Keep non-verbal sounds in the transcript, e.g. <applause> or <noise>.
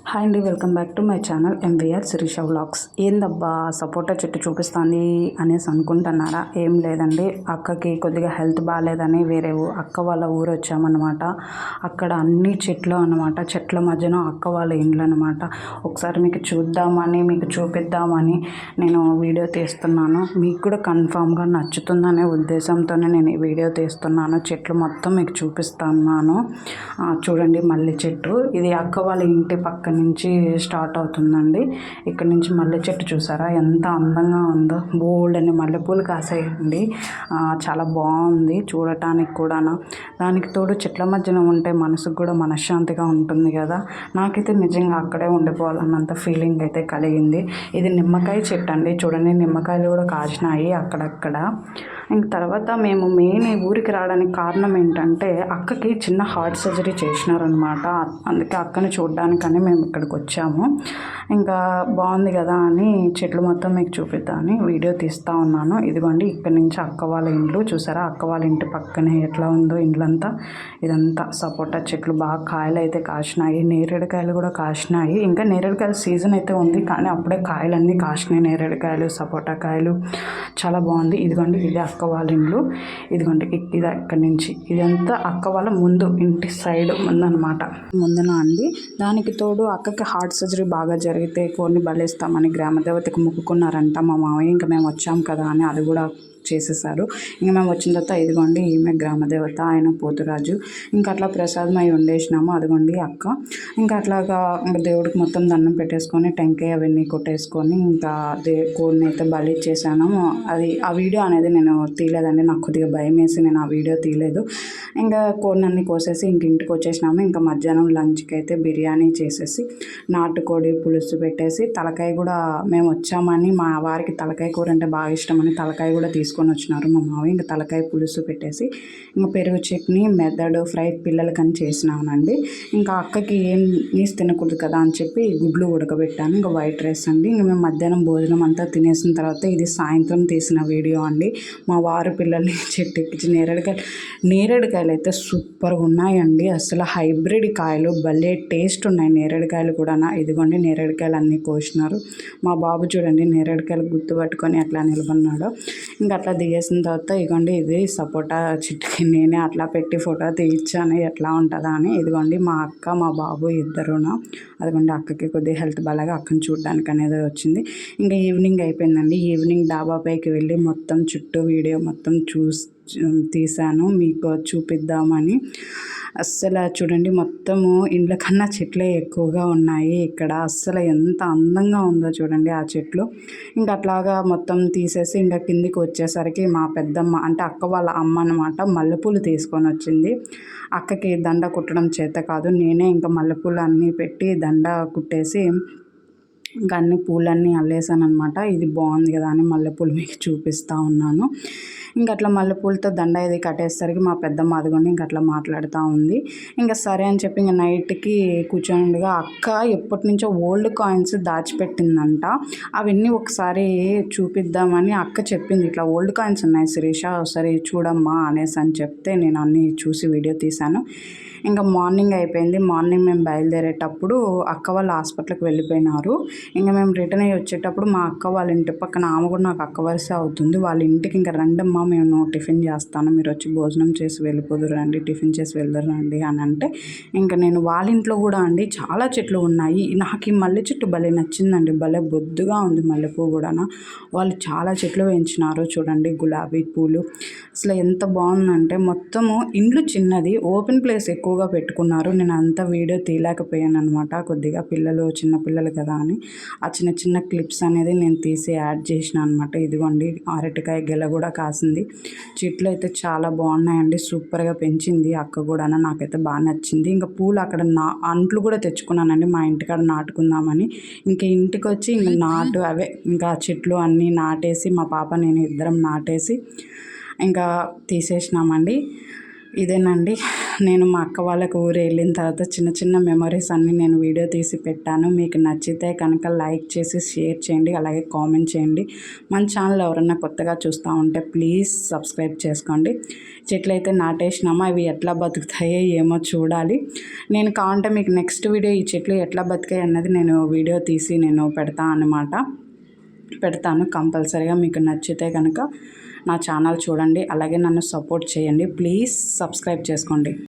Hi అండి welcome back to my channel MVR Sirisha vlogs. ఏందబ్బా సపోటా చెట్టు చూపిస్తాను అనేసి అనుకుంటున్నారా? ఏం లేదండి. అక్కకి కొద్దిగా హెల్త్ బాగాలేదని వేరే ఊ- అక్క వాళ్ళ ఊరు వచ్చామన్నమాట అక్కడ అన్ని చెట్లు అన్నమాట. చెట్ల మధ్యన అక్క వాళ్ళ ఇండ్లు అనమాట ఒకసారి మీకు చూద్దామని మీకు చూపిద్దామని నేను వీడియో తీస్తున్నాను. మీకు కూడా కన్ఫామ్గా నచ్చుతుందనే ఉద్దేశంతోనే నేను ఈ వీడియో తీస్తున్నాను. చెట్లు మొత్తం మీకు చూపిస్తున్నాను. చూడండి మల్లె చెట్టు. ఇది అక్క వాళ్ళ ఇంటి పక్క అక్కడి నుంచి స్టార్ట్ అవుతుందండి. ఇక్కడ నుంచి మల్లె చెట్టు చూసారా? ఎంత అందంగా ఉందో. బోల్డ్ అని మల్లెపూలు కాసాయండి. చాలా బాగుంది చూడటానికి కూడా దానికి తోడు చెట్ల మధ్యన ఉంటే మనసుకు కూడా మనశ్శాంతిగా ఉంటుంది కదా. నాకైతే నిజంగా అక్కడే ఉండిపోవాలన్నంత ఫీలింగ్ అయితే కలిగింది. ఇది నిమ్మకాయ చెట్టు అండి చూడండి నిమ్మకాయలు కూడా కాసినాయి అక్కడక్కడ. ఇంక తర్వాత మేము మెయిన్ ఈ ఊరికి రావడానికి కారణం ఏంటంటే అక్కకి చిన్న హార్ట్ సర్జరీ చేసినారనమాట అందుకే అక్కని చూడడానికని మేము ఇక్కడికి వచ్చాము. ఇంకా బాగుంది కదా అని చెట్లు మొత్తం మీకు చూపిద్దామని వీడియో తీస్తూ ఉన్నాను. ఇదిగోండి ఇక్కడ నుంచి అక్క వాళ్ళ ఇండ్లు చూసారా? అక్క వాళ్ళ ఇంటి పక్కనే ఎట్లా ఉందో ఇండ్లంతా. ఇదంతా సపోటా చెట్లు బాగా కాయలు అయితే కాసినాయి. నేరేడుకాయలు కూడా కాసినాయి. ఇంకా నేరేడుకాయల సీజన్ అయితే ఉంది కానీ అప్పుడే కాయలన్నీ కాసినాయి. నేరేడుకాయలు సపోటా కాయలు. చాలా బాగుంది. ఇదిగోండి ఇది అక్క అక్క వాళ్ళ ఇండ్లు. ఇదిగోండి ఇది అక్కడి నుంచి. ఇదంతా అక్క వాళ్ళ ముందు ఇంటి సైడ్ ముందనమాట. ముందున అండి దానికి తోడు అక్కకి హార్ట్ సర్జరీ బాగా జరిగితే కొన్ని బలేస్తామని గ్రామదేవతకు మొక్కుకున్నారంట. మా మామయ్య ఇంకా మేము వచ్చాం కదా అని అది కూడా చేసేసారు ఇంకా మేము వచ్చిన తర్వాత ఇదిగోండి ఈమె గ్రామదేవత ఆయన పోతురాజు. ఇంకా అట్లా ప్రసాదం అయి వండేసినాము అదిగోండి అక్క. ఇంకా అట్లాగా దేవుడికి మొత్తం దండం పెట్టేసుకొని టెంకాయ అవన్నీ కొట్టేసుకొని ఇంకా దే కోడిని అయితే బలి ఇచ్చేసాను అది ఆ వీడియో అనేది నేను తీయలేదండి. నాకు కొద్దిగా భయం వేసి నేను ఆ వీడియో తీయలేదు. ఇంకా కోడిని అన్ని కోసేసి ఇంక ఇంటికి వచ్చేసినాము. ఇంకా మధ్యాహ్నం లంచ్కి అయితే బిర్యానీ చేసేసి నాటుకోడి పులుసు పెట్టేసి తలకాయ కూడా మేము వచ్చామని మా వారికి తలకాయ కూర అంటే బాగా ఇష్టమని తలకాయ కూడా తీసుకొని వచ్చినారు మా మావి ఇంకా తలకాయ పులుసు పెట్టేసి ఇంకా పెరుగు చట్నీ మెదడు ఫ్రై పిల్లలకని చేసినానండి. ఇంకా అక్కకి ఏం నీస్ తినకూడదు కదా అని చెప్పి గుడ్లు ఉడకబెట్టాను. ఇంకా వైట్ రైస్ అండి. ఇంకా మేము మధ్యాహ్నం భోజనం అంతా తినేసిన తర్వాత ఇది సాయంత్రం తీసిన వీడియో అండి. మా వారు పిల్లల్ని <laughs> చెట్టెక్కించి నేరేడుకాయలు నేరేడుకాయలు అయితే సూపర్గా ఉన్నాయండి. అసలు హైబ్రిడ్ కాయలు భలే టేస్ట్ ఉన్నాయి. నేరేడుకాయలు కూడా ఇదిగోండి నేరేడుకాయలు అన్నీ కోసినారు. మా బాబు చూడండి నేరేడుకాయలు గుర్తు పట్టుకొని అట్లా నిలబడినాడు. ఇంకా అట్లా దిగేసిన తర్వాత ఇదిగోండి ఇది సపోటా చెట్టుకి నేనే అట్లా పెట్టి ఫోటో తీయించాను ఎట్లా ఉంటుందా అని. ఇదిగోండి మా అక్క మా బాబు ఇద్దరును. అదిగోండి అక్కకి కొద్దిగా హెల్త్ బాగాలేక అక్కని చూడడానికి అనేది వచ్చింది. ఇంకా ఈవినింగ్ అయిపోయిందండి. ఈవినింగ్ డాబా పైకి వెళ్ళి మొత్తం చుట్టూ వీడియో మొత్తం చూసి తీసాను మీకు చూపిద్దామని. అస్సలు చూడండి మొత్తము ఇండ్ల కన్నా చెట్లే ఎక్కువగా ఉన్నాయి. ఇక్కడ అస్సలు ఎంత అందంగా ఉందో చూడండి ఆ చెట్లు. ఇంకా అట్లాగా మొత్తం తీసేసి ఇంకా కిందికి వచ్చేసరికి మా పెద్దమ్మ అంటే అక్క వాళ్ళ అమ్మ అనమాట మల్లెపూలు తీసుకొని వచ్చింది. అక్కకి దండ కుట్టడం చేత కాదు నేనే ఇంకా మల్లెపూలు అన్నీ పెట్టి దండ కుట్టేసి ఇంకా అన్ని పూలన్నీ అల్లేసాను అనమాట ఇది బాగుంది కదా అని మల్లెపూలు మీకు చూపిస్తూ ఉన్నాను. ఇంక అట్లా మల్లెపూలతో దండ ఇది కట్టేసరికి మా పెద్దమ్మ అదిగోండి ఇంక అట్లా మాట్లాడుతూ ఉంది. ఇంకా సరే అని చెప్పి ఇంకా నైట్కి కూర్చోండిగా అక్క ఎప్పటి నుంచో ఓల్డ్ కాయిన్స్ దాచిపెట్టిందంట. అవన్నీ ఒకసారి చూపిద్దామని అక్క చెప్పింది. ఇట్లా ఓల్డ్ కాయిన్స్ ఉన్నాయి శిరీష ఒకసారి చూడమ్మా అనేసి అని చెప్తే నేను అన్నీ చూసి వీడియో తీశాను. ఇంకా మార్నింగ్ అయిపోయింది. మార్నింగ్ మేము బయలుదేరేటప్పుడు అక్క వాళ్ళ హాస్పిటల్కి వెళ్ళిపోయినారు. ఇంకా మేము రిటర్న్ అయ్యి వచ్చేటప్పుడు మా అక్క వాళ్ళ ఇంటి పక్కన ఆమె కూడా నాకు అక్క వరుస అవుతుంది. వాళ్ళ ఇంటికి ఇంకా రండమ్మా మేము టిఫిన్ చేస్తాను. మీరు వచ్చి భోజనం చేసి వెళ్ళిపోదురు రండి టిఫిన్ చేసి వెళ్దురు రండి అని అంటే ఇంకా నేను వాళ్ళ ఇంట్లో కూడా అండి చాలా చెట్లు ఉన్నాయి. నాకు ఈ మల్లె చెట్టు భలే నచ్చిందండి. భలే బొద్దుగా ఉంది మల్లెపూ కూడా వాళ్ళు చాలా చెట్లు పెంచినారు చూడండి గులాబీ పూలు. అసలు ఎంత బాగుందంటే మొత్తము ఇండ్లు చిన్నది ఓపెన్ ప్లేస్ ఎక్కువ ఎక్కువగా పెట్టుకున్నారు. నేను అంత వీడియో తీయలేకపోయాను అనమాట కొద్దిగా పిల్లలు చిన్న పిల్లలు కదా అని. ఆ చిన్న చిన్న క్లిప్స్ అనేది నేను తీసి యాడ్ చేసిన అనమాట ఇదిగోండి అరటికాయ గెల కూడా కాసింది. చెట్లు అయితే చాలా బాగున్నాయండి. సూపర్గా పెంచింది అక్క కూడా నాకైతే బాగా నచ్చింది. ఇంకా పూలు అక్కడ నా అంట్లు కూడా తెచ్చుకున్నానండి. మా ఇంటికాడ నాటుకుందామని. ఇంకా ఇంటికి వచ్చి ఇంకా నాటు అవే. ఇంకా చెట్లు అన్నీ నాటేసి మా పాప నేను ఇద్దరం నాటేసి ఇంకా తీసేసినామండి. ఇదేనండి. నేను మా అక్క వాళ్ళకి ఊరు వెళ్ళిన తర్వాత చిన్న చిన్న మెమరీస్ అన్నీ నేను వీడియో తీసి పెట్టాను. మీకు నచ్చితే కనుక లైక్ చేసి షేర్ చేయండి. అలాగే కామెంట్ చేయండి. మన ఛానల్ ఎవరన్నా కొత్తగా చూస్తూ ఉంటే ప్లీజ్ సబ్స్క్రైబ్ చేసుకోండి. చెట్లు అయితే నాటేసినామా? అవి ఎట్లా బతుకుతాయో ఏమో చూడాలి. నేను కావాలంటే మీకు నెక్స్ట్ వీడియో ఈ చెట్లు ఎట్లా బతికాయి అన్నది నేను వీడియో తీసి నేను పెడతా అన్నమాట. పెడతాను కంపల్సరీగా. మీకు నచ్చితే కనుక నా ఛానల్ చూడండి అలాగే నన్ను సపోర్ట్ చేయండి. ప్లీజ్ సబ్స్క్రైబ్ చేసుకోండి.